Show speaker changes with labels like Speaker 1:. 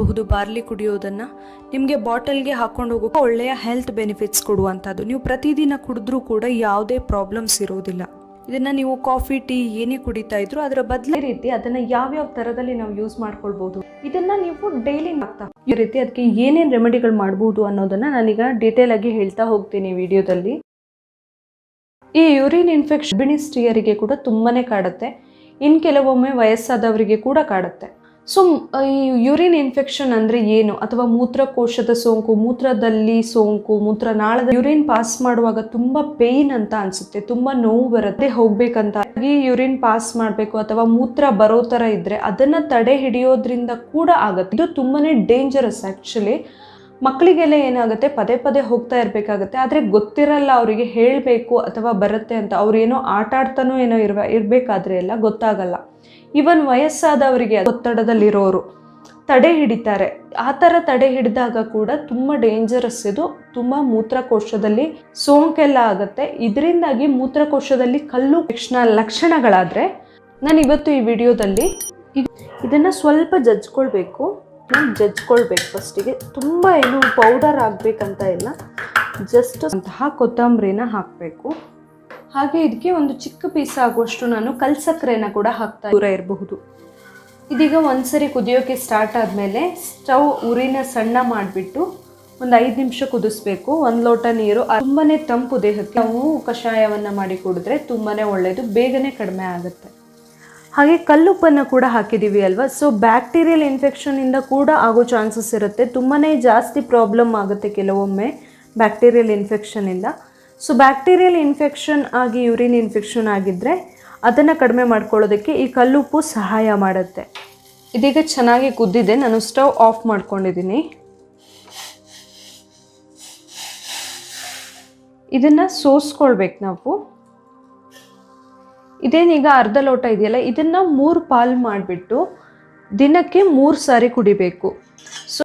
Speaker 1: ನೋಡಬಹುದು ಬಾರ್ಲಿ ಕುಡಿಯೋದನ್ನ ನಿಮಗೆ ಬಾಟಲ್ಗೆ ಹಾಕೊಂಡು ಹೋಗೋಕೆ ಒಳ್ಳೆಯ ಹೆಲ್ತ್ ಬೆನಿಫಿಟ್ಸ್ ಕೊಡುವಂಥದ್ದು. ನೀವು ಪ್ರತಿದಿನ ಕುಡಿದ್ರೂ ಕೂಡ ಯಾವುದೇ ಪ್ರಾಬ್ಲಮ್ಸ್ ಇರೋದಿಲ್ಲ. ಇದನ್ನ ನೀವು ಕಾಫಿ ಟೀ ಏನೇ ಕುಡಿತಾ ಇದ್ರು ಅದರ ಬದಲಿ ರೀತಿ ಅದನ್ನ ಯಾವ್ಯಾವ ತರದಲ್ಲಿ ನಾವು ಯೂಸ್ ಮಾಡ್ಕೊಳ್ಬೋದು ಇದನ್ನ ನೀವು ಡೈಲಿ ಮಾಡ್ತಾ ಈ ರೀತಿ ಅದಕ್ಕೆ ಏನೇನು ರೆಮಿಡಿಗಳು ಮಾಡಬಹುದು ಅನ್ನೋದನ್ನ ನಾನೀಗ ಡೀಟೇಲ್ ಆಗಿ ಹೇಳ್ತಾ ಹೋಗ್ತೀನಿ ವಿಡಿಯೋದಲ್ಲಿ. ಈ ಯೂರಿನ್ ಇನ್ಫೆಕ್ಷನ್ ಗರ್ಭಿಣಿ ಸ್ತ್ರೀಯರಿಗೆ ಕೂಡ ತುಂಬಾನೇ ಕಾಡುತ್ತೆ. ಇನ್ ಕೆಲವೊಮ್ಮೆ ವಯಸ್ಸಾದವರಿಗೆ ಕೂಡ ಕಾಡುತ್ತೆ. ಸೊ ಈ ಯುರಿನ್ ಇನ್ಫೆಕ್ಷನ್ ಅಂದರೆ ಏನು? ಅಥವಾ ಮೂತ್ರಕೋಶದ ಸೋಂಕು, ಮೂತ್ರದಲ್ಲಿ ಸೋಂಕು ಮೂತ್ರನಾಳದ ಯುರಿನ್ ಪಾಸ್ ಮಾಡುವಾಗ ತುಂಬ ಪೇಯ್ನ್ ಅಂತ ಅನ್ಸುತ್ತೆ, ತುಂಬ ನೋವು ಬರುತ್ತೆ. ಹೋಗ್ಬೇಕಂತ ಈ ಯುರಿನ್ ಪಾಸ್ ಮಾಡಬೇಕು ಅಥವಾ ಮೂತ್ರ ಬರೋ ಥರ ಇದ್ದರೆ ಅದನ್ನು ತಡೆ ಹಿಡಿಯೋದ್ರಿಂದ ಕೂಡ ಆಗುತ್ತೆ. ಇದು ತುಂಬಾ ಡೇಂಜರಸ್ ಆಕ್ಚುಲಿ ಮಕ್ಕಳಿಗೆಲ್ಲ ಏನಾಗುತ್ತೆ? ಪದೇ ಪದೇ ಹೋಗ್ತಾ ಇರಬೇಕಾಗತ್ತೆ. ಆದರೆ ಗೊತ್ತಿರಲ್ಲ ಅವರಿಗೆ ಹೇಳಬೇಕು ಅಥವಾ ಬರುತ್ತೆ ಅಂತ. ಅವರೇನೋ ಆಟ ಆಡ್ತಾನೋ ಏನೋ ಇರ್ವ, ಇರಬೇಕಾದ್ರೆ ಎಲ್ಲ ಗೊತ್ತಾಗಲ್ಲ. ಇವನ್ ವಯಸ್ಸಾದವರಿಗೆ ಒತ್ತಡದಲ್ಲಿರೋರು ತಡೆ ಹಿಡಿತಾರೆ. ಆ ಥರ ತಡೆ ಹಿಡಿದಾಗ ಕೂಡ ತುಂಬ ಡೇಂಜರಸ್ ಇದು. ತುಂಬ ಮೂತ್ರಕೋಶದಲ್ಲಿ ಸೋಂಕೆಲ್ಲ ಆಗುತ್ತೆ. ಇದರಿಂದಾಗಿ ಮೂತ್ರಕೋಶದಲ್ಲಿ ಕಲ್ಲು ಲಕ್ಷಣ ಲಕ್ಷಣಗಳಾದರೆ ನಾನು ಇವತ್ತು ಈ ವಿಡಿಯೋದಲ್ಲಿ ಇದನ್ನು ಸ್ವಲ್ಪ ಜಜ್ಕೊಳ್ಬೇಕು. ಜಜ್ಕೊಳ್ಬೇಕು ಫಸ್ಟಿಗೆ. ತುಂಬ ಏನು ಪೌಡರ್ ಆಗಬೇಕಂತ ಇಲ್ಲ. ಜಸ್ಟ್ ಅಂತಹ ಕೊತ್ತಂಬರಿನ ಹಾಕಬೇಕು. ಹಾಗೆ ಇದಕ್ಕೆ ಒಂದು ಚಿಕ್ಕ ಪೀಸ್ ಆಗುವಷ್ಟು ನಾನು ಕಲ್ಸಕ್ಕರೆನ ಕೂಡ ಹಾಕ್ತಾ ದೂರ ಇರಬಹುದು. ಇದೀಗ ಒಂದ್ಸರಿ ಕುದಿಯೋಕ್ಕೆ ಸ್ಟಾರ್ಟ್ ಆದಮೇಲೆ ಸ್ಟವ್ ಉರಿನ ಸಣ್ಣ ಮಾಡಿಬಿಟ್ಟು ಒಂದು ಐದು ನಿಮಿಷ ಕುದಿಸ್ಬೇಕು. ಒಂದು ಲೋಟ ನೀರು ತುಂಬಾ ತಂಪು ದೇಹಕ್ಕೆ ನಾವು ಕಷಾಯವನ್ನು ಮಾಡಿ ಕುಡಿದ್ರೆ ತುಂಬಾ ಒಳ್ಳೆಯದು ಬೇಗನೆ ಕಡಿಮೆ ಆಗುತ್ತೆ. ಹಾಗೆ ಕಲ್ಲುಪ್ಪನ್ನು ಕೂಡ ಹಾಕಿದ್ದೀವಿ ಅಲ್ವಾ? ಸೊ ಬ್ಯಾಕ್ಟೀರಿಯಲ್ ಇನ್ಫೆಕ್ಷನಿಂದ ಕೂಡ ಆಗೋ ಚಾನ್ಸಸ್ ಇರುತ್ತೆ. ತುಂಬಾ ಜಾಸ್ತಿ ಪ್ರಾಬ್ಲಮ್ ಆಗುತ್ತೆ ಕೆಲವೊಮ್ಮೆ ಬ್ಯಾಕ್ಟೀರಿಯಲ್ ಇನ್ಫೆಕ್ಷನಿಂದ ಸೊ ಬ್ಯಾಕ್ಟೀರಿಯಲ್ ಇನ್ಫೆಕ್ಷನ್ ಆಗಿ ಯೂರಿನ್ ಇನ್ಫೆಕ್ಷನ್ ಆಗಿದ್ದರೆ ಅದನ್ನು ಕಡಿಮೆ ಮಾಡ್ಕೊಳ್ಳೋದಕ್ಕೆ ಈ ಕಲ್ಲುಪ್ಪು ಸಹಾಯ ಮಾಡುತ್ತೆ. ಇದೀಗ ಚೆನ್ನಾಗಿ ಕುದ್ದಿದೆ. ನಾನು ಸ್ಟವ್ ಆಫ್ ಮಾಡ್ಕೊಂಡಿದ್ದೀನಿ. ಇದನ್ನು ಸೋಸ್ಕೊಳ್ಬೇಕು ನಾವು. ಇದೇನೀಗ ಅರ್ಧ ಲೋಟ ಇದೆಯಲ್ಲ ಇದನ್ನು ಮೂರು ಪಾಲು ಮಾಡಿಬಿಟ್ಟು ದಿನಕ್ಕೆ ಮೂರು ಸಾರಿ ಕುಡಿಬೇಕು.